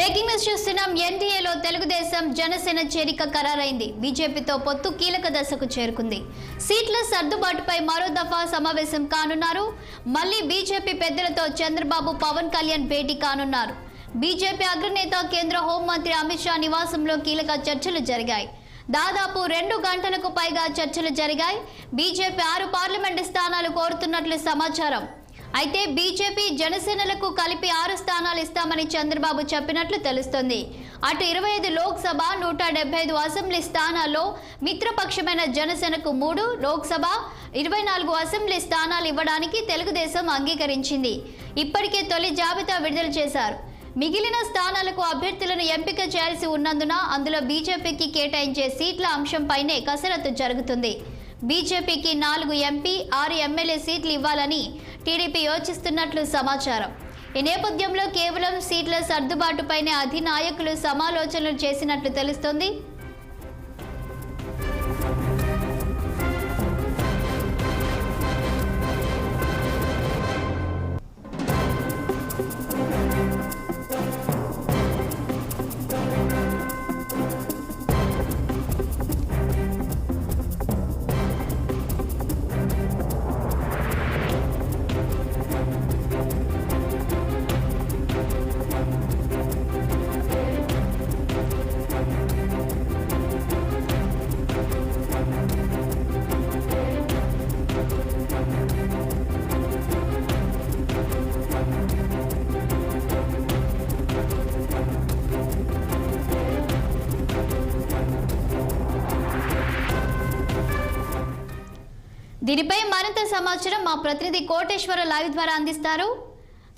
Breaking news చూస్తున్నాం. ఎన్డీఏలో తెలుగుదేశం జనసేన చేరిక ఖరారైంది. బీజేపీతో పొత్తు కీలక దశకు చేరుకుంది. సీట్ల సర్దుబాటుపై మరో దఫా సమావేశం కానున్నారు. మళ్ళీ బీజేపీ పెద్దలతో చంద్రబాబు పవన్ కళ్యాణ్ భేటీ కానున్నారు. బీజేపీ అగ్రనేత కేంద్ర హోంమంత్రి అమిత్ షా నివాసంలో కీలక చర్చలు జరిగాయి. దాదాపు రెండు గంటలకు పైగా చర్చలు జరిగాయి. బీజేపీ ఆరు పార్లమెంటు స్థానాలు కోరుతున్నట్లు సమాచారం. అయితే బీజేపీ జనసేనలకు కలిపి ఆరు స్థానాలు ఇస్తామని చంద్రబాబు చెప్పినట్లు తెలుస్తోంది. అటు ఇరవై ఐదు లోక్సభ నూట డెబ్బై ఐదు అసెంబ్లీ స్థానాల్లో మిత్రపక్షమైన జనసేనకు మూడు లోక్సభ ఇరవై నాలుగు అసెంబ్లీ స్థానాలు ఇవ్వడానికి తెలుగుదేశం అంగీకరించింది. ఇప్పటికే తొలి జాబితా విడుదల చేశారు. మిగిలిన స్థానాలకు అభ్యర్థులను ఎంపిక చేయాల్సి ఉన్నందున అందులో బీజేపీకి కేటాయించే సీట్ల అంశంపైనే కసరత్తు జరుగుతుంది. బీజేపీకి నాలుగు ఎంపీ ఆరు ఎమ్మెల్యే సీట్లు ఇవ్వాలని టీడీపీ యోచిస్తున్నట్లు సమాచారం. ఈ నేపథ్యంలో కేవలం సీట్ల సర్దుబాటుపైనే అధినాయకులు సమాలోచనలు చేసినట్లు తెలుస్తోంది. దీనిపై మరింత సమాచారం మా ప్రతినిధి కోటేశ్వర లైవ్ ద్వారా అందిస్తారు.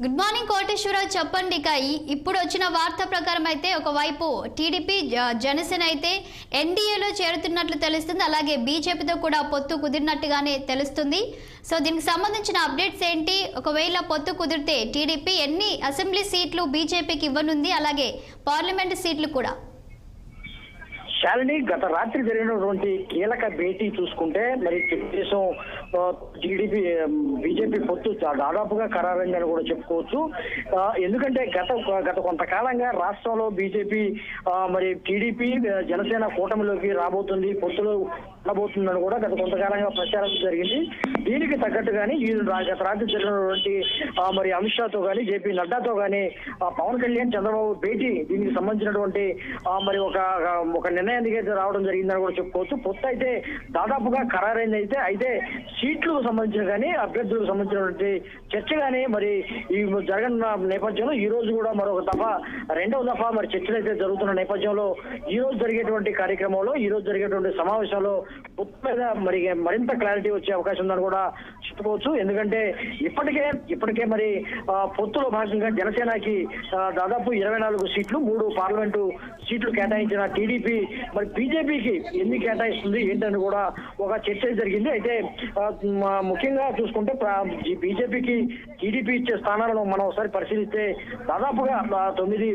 గుడ్ మార్నింగ్ కోటేశ్వరరావు చెప్పండి ఇక ఇప్పుడు వచ్చిన వార్త ప్రకారం అయితే ఒకవైపు టీడీపీ జనసేన అయితే ఎన్డీఏలో చేరుతున్నట్లు తెలుస్తుంది. అలాగే బీజేపీతో కూడా పొత్తు కుదిరినట్టుగానే తెలుస్తుంది. సో దీనికి సంబంధించిన అప్డేట్స్ ఏంటి? ఒకవేళ పొత్తు కుదిరితే టీడీపీ ఎన్ని అసెంబ్లీ సీట్లు బీజేపీకి ఇవ్వనుంది? అలాగే పార్లమెంటు సీట్లు కూడా. శాలిని గత రాత్రి జరిగినటువంటి కీలక భేటీ చూసుకుంటే మరి తెలుగుదేశం టీడీపీ బీజేపీ um, పొత్తు దాదాపుగా ఖరారైందని కూడా చెప్పుకోవచ్చు. ఎందుకంటే గత గత కొంతకాలంగా రాష్ట్రంలో బీజేపీ మరి టీడీపీ జనసేన కూటమిలోకి రాబోతుంది పొత్తులో రాబోతుందని కూడా గత కొంతకాలంగా ప్రచారం జరిగింది. దీనికి తగ్గట్టుగానే ఈ గత రాత్రి జరిగినటువంటి మరి అమిత్ షాతో కానీ జేపీ నడ్డాతో కానీ పవన్ కళ్యాణ్ చంద్రబాబు భేటీ దీనికి సంబంధించినటువంటి మరి ఒక ఒక నిర్ణయానికి అయితే రావడం జరిగిందని కూడా చెప్పుకోవచ్చు. పొత్తు అయితే దాదాపుగా ఖరారైంది అయితే అయితే సీట్లకు సంబంధించిన కానీ అభ్యర్థులకు సంబంధించినటువంటి చర్చ కానీ మరి ఈ జరగనున్న నేపథ్యంలో ఈ రోజు కూడా మరొక దఫా రెండవ దఫా మరి చర్చలు అయితే జరుగుతున్న నేపథ్యంలో ఈ రోజు జరిగేటువంటి కార్యక్రమంలో ఈ రోజు జరిగేటువంటి సమావేశంలో పొత్తు మీద మరి మరింత క్లారిటీ వచ్చే అవకాశం ఉందని కూడా చెప్పుకోవచ్చు. ఎందుకంటే ఇప్పటికే ఇప్పటికే మరి పొత్తులో భాగంగా జనసేనకి దాదాపు ఇరవై నాలుగు సీట్లు మూడు పార్లమెంటు సీట్లు కేటాయించిన టీడీపీ మరి బీజేపీకి ఎన్ని కేటాయిస్తుంది ఏంటని కూడా ఒక చర్చ జరిగింది. అయితే ముఖ్యంగా చూసుకుంటే బీజేపీకి టీడీపీ ఇచ్చే స్థానాలను మనం ఒకసారి పరిశీలిస్తే దాదాపుగా తొమ్మిది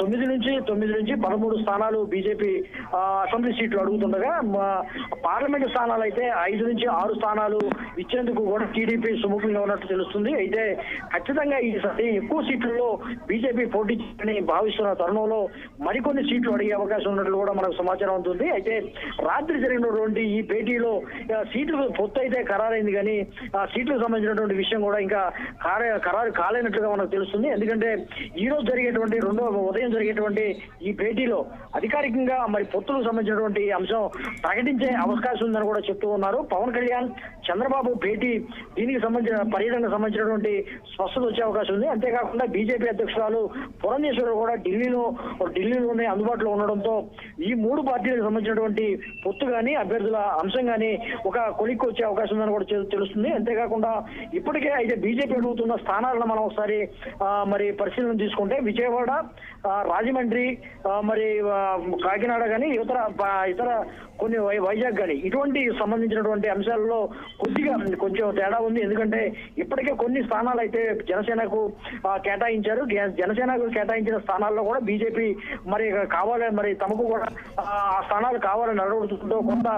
తొమ్మిది నుంచి తొమ్మిది నుంచి పదమూడు స్థానాలు బీజేపీ అసెంబ్లీ సీట్లు అడుగుతుండగా పార్లమెంట్ పార్లమెంటు స్థానాలు అయితే ఐదు నుంచి ఆరు స్థానాలు ఇచ్చేందుకు కూడా టీడీపీ సుముఖంగా ఉన్నట్టు తెలుస్తుంది. అయితే ఖచ్చితంగా ఈసారి ఎక్కువ సీట్లలో బీజేపీ పోటీ చేయాలని భావిస్తున్న తరుణంలో మరికొన్ని సీట్లు అడిగే అవకాశం ఉన్నట్లు కూడా మనకు సమాచారం ఉంటుంది అయితే రాత్రి జరిగినటువంటి ఈ భేటీలో సీట్లు పొత్తు అయితే ఖరారైంది కానీ ఆ సీట్లకు సంబంధించినటువంటి విషయం కూడా ఇంకా ఖరారు కాలేనట్లుగా మనకు తెలుస్తుంది. ఎందుకంటే ఈ రోజు జరిగేటువంటి రెండో ఉదయం జరిగేటువంటి ఈ భేటీలో అధికారికంగా మరి పొత్తులకు సంబంధించినటువంటి అంశం ప్రకటించే అవకాశం ఉందని కూడా చెప్తూ ఉన్నారు. పవన్ కళ్యాణ్ చంద్రబాబు భేటీ దీనికి సంబంధించిన పర్యటనకు సంబంధించినటువంటి స్పష్టత వచ్చే అవకాశం ఉంది. అంతేకాకుండా బీజేపీ అధ్యక్షురాలు పురంధేశ్వరరావు కూడా ఢిల్లీలో ఢిల్లీలోనే అందుబాటులో ఉండడంతో ఈ మూడు పార్టీలకు సంబంధించినటువంటి పొత్తు కానీ అభ్యర్థుల అంశం కానీ ఒక కొలిక్కి వచ్చే అవకాశం ఉందని కూడా తెలుస్తుంది. అంతేకాకుండా ఇప్పటికే అయితే బీజేపీ అడుగుతున్న స్థానాలను మనం ఒకసారి మరి పరిశీలన తీసుకుంటే విజయవాడ రాజమండ్రి మరి కాకినాడ కానీ ఇతర ఇతర కొన్ని వై- వైజాగ్ కానీ ఇటువంటి సంబంధించినటువంటి అంశాలలో కొద్దిగా కొంచెం తేడా ఉంది. ఎందుకంటే ఇప్పటికే కొన్ని స్థానాలు అయితే జనసేనకు కేటాయించారు. జనసేనకు కేటాయించిన స్థానాల్లో కూడా బీజేపీ మరి కావాలని మరి తమకు కూడా ఆ స్థానాలు కావాలని అడగడంతో కొంత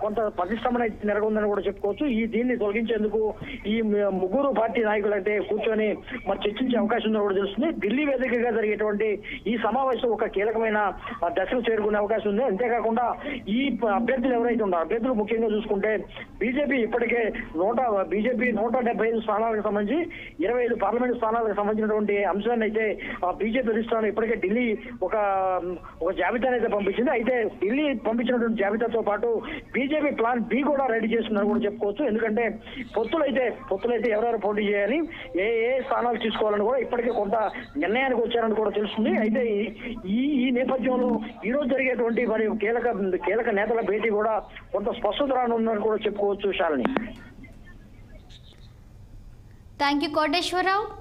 కొంత ప్రతిష్టంభన నెరగొందని కూడా చెప్పుకోవచ్చు. ఈ దీన్ని తొలగించేందుకు ఈ ముగ్గురు పార్టీ నాయకులు అయితే కూర్చొని మరి చర్చించే అవకాశం ఉందని కూడా తెలుస్తుంది. ఢిల్లీ వేదికగా జరిగేటువంటి ఈ సమావేశం ఒక కీలకమైన దశకు చేరుకునే అవకాశం ఉంది. అంతేకాకుండా ఈ అభ్యర్థులు ఎవరైతే ఉన్నారో అభ్యర్థులు ముఖ్యంగా చూసుకుంటే బీజేపీ ఇప్పటికే నూట బీజేపీ నూట డెబ్బై ఐదు స్థానాలకు సంబంధించి ఇరవై ఐదు పార్లమెంట్ స్థానాలకు సంబంధించినటువంటి అంశాన్ని అయితే బీజేపీ అధిష్టానం ఇప్పటికే ఢిల్లీ ఒక ఒక జాబితాను అయితే పంపించింది. అయితే ఢిల్లీ పంపించినటువంటి జాబితాతో పాటు బీజేపీ ప్లాన్ బి కూడా రెడీ చేస్తున్నారు కూడా చెప్పుకోవచ్చు. ఎందుకంటే పొత్తులైతే పొత్తులైతే ఎవరెవరు పోటీ చేయాలి ఏ ఏ స్థానాలు తీసుకోవాలని కూడా ఇప్పటికే కొంత నిర్ణయానికి వచ్చారని కూడా తెలుస్తుంది. అయితే ఈ- ఈ ఈ నేపథ్యంలో ఈ రోజు జరిగేటువంటి మరి కీలక కీలక నేతల భేటీ కూడా కొంత స్పష్టత రానుందని కూడా చెప్పుకోవచ్చు శాలిని. Thank you Koteswararao.